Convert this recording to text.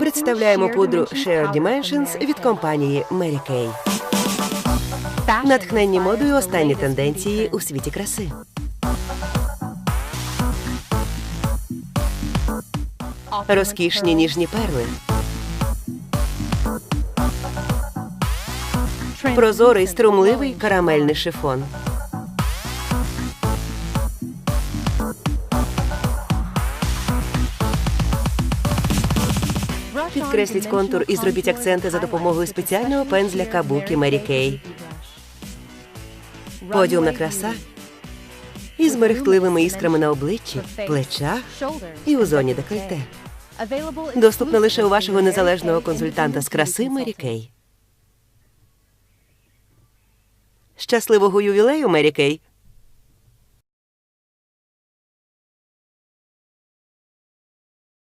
Представляємо пудру Share Dimensions від компанії Mary Kay. Натхненні модою останні тенденції у світі краси. Розкішні ніжні перли. Прозорий струмливий карамельний шифон. Підкресліть контур і зробіть акценти за допомогою спеціального пензля Кабуки Mary Kay. Подіумна краса із мерехтливими іскрами на обличчі, плечах і у зоні декольте. Доступна лише у вашого незалежного консультанта з краси Mary Kay. Щасливого ювілею, Мері Кей!